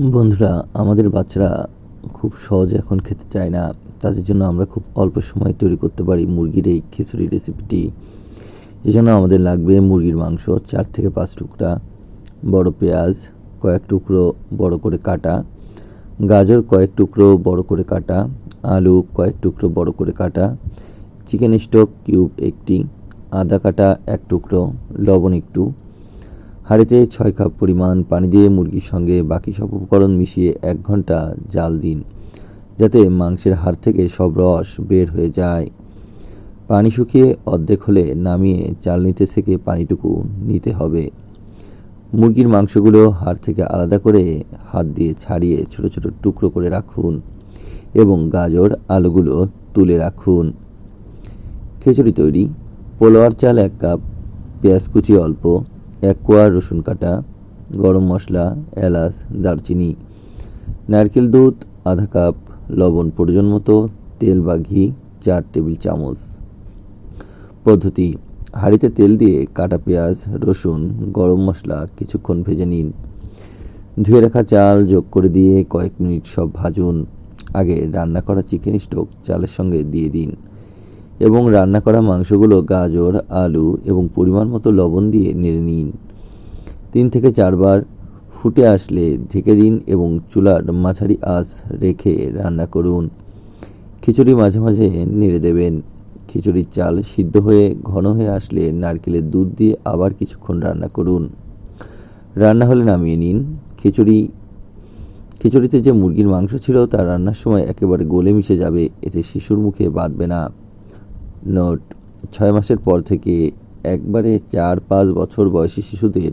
বন্ধুরা, আমাদের বাচ্চারা খুব সহজে এখন খেতে চায় না। তাদের জন্য আমরা খুব অল্প সময় তৈরি করতে পারি মুরগির এই খিচুড়ি রেসিপিটি এজন্য আমাদের লাগবে মুরগির মাংস চার থেকে পাঁচ টুকরা, বড় পেঁয়াজ কয়েক টুকরো বড় করে কাটা, গাজর কয়েক টুকরো বড় করে কাটা, আলু কয়েক টুকরো বড় করে কাটা, চিকেন স্টক কিউব একটি, আদা কাটা এক টুকরো, লবণ একটু হাঁড়িতে ছয় কাপ পরিমাণ পানি দিয়ে মুরগির সঙ্গে বাকি সব উপকরণ মিশিয়ে এক ঘণ্টা জাল দিন, যাতে মাংসের হাড় থেকে সব রস বের হয়ে যায়। পানি শুকিয়ে অর্ধেক হলে নামিয়ে চালনিতে থেকে পানিটুকু নিতে হবে। মুরগির মাংসগুলো হাড় থেকে আলাদা করে হাত দিয়ে ছাড়িয়ে ছোট ছোট টুকরো করে রাখুন এবং গাজর, আলুগুলো তুলে রাখুন। খিচুড়ি তৈরি পোলোয়ার চাল এক কাপ, পেঁয়াজ কুচি অল্প এক কোয়া রসুন কাটা, গরম মশলা, এলাচ, দারচিনি, নারকেল দুধ, আধা কাপ লবণ প্রয়োজন মতো, তেল বা ঘি, চার টেবিল চামচ। পদ্ধতি, হাঁড়িতে তেল দিয়ে কাটা পেঁয়াজ, রসুন, গরম মশলা কিছুক্ষণ ভেজে নিন। ধুয়ে রাখা চাল যোগ করে দিয়ে কয়েক মিনিট সব ভাজুন। আগে রান্না করা চিকেন স্টোক চালের সঙ্গে দিয়ে দিন। এবং রান্না করা মাংসগুলো গাজর, আলু এবং পরিমাণ মতো লবণ দিয়ে নেড়ে নিন। তিন থেকে চারবার ফুটে আসলে ঢেকে দিন এবং চুলার মাঝারি আঁচ রেখে রান্না করুন। খিচুড়ি মাঝে মাঝে নেড়ে দেবেন। খিচুড়ির চাল সিদ্ধ হয়ে ঘন হয়ে আসলে নারকেলের দুধ দিয়ে আবার কিছুক্ষণ রান্না করুন। রান্না হলে নামিয়ে নিন। খিচুড়ি, খিচুড়িতে যে মুরগির মাংস ছিল তা রান্নার সময় একেবারে গলে মিশে যাবে, এতে শিশুর মুখে বাঁধবে না। নোট, ছয় মাসের পর থেকে একবারে চার পাঁচ বছর বয়সী শিশুদের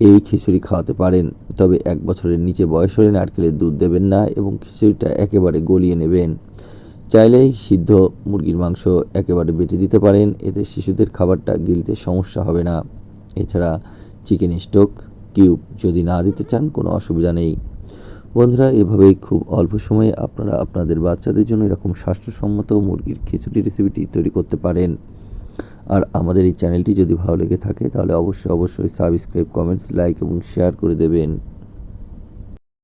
এই খিচুড়ি খাওয়াতে পারেন। তবে এক বছরের নিচে বয়স হলে নারকেলের দুধ দেবেন না এবং খিচুড়িটা একেবারে গলিয়ে নেবেন। চাইলেই সিদ্ধ মুরগির মাংস একেবারে বেটে দিতে পারেন, এতে শিশুদের খাবারটা গিলতে সমস্যা হবে না। এছাড়া চিকেন স্টোক, কিউব যদি না দিতে চান, কোনো অসুবিধা নেই। বন্ধুরা, এভাবেই খুব অল্প সময়ে আপনারা আপনাদের বাচ্চাদের জন্য এরকম স্বাস্থ্যসম্মত মুরগির খিচুড়ি রেসিপিটি তৈরি করতে পারেন। আর আমাদের এই চ্যানেলটি যদি ভালো লেগে থাকে, তাহলে অবশ্যই অবশ্যই সাবস্ক্রাইব কমেন্টস লাইক এবং শেয়ার করে দেবেন।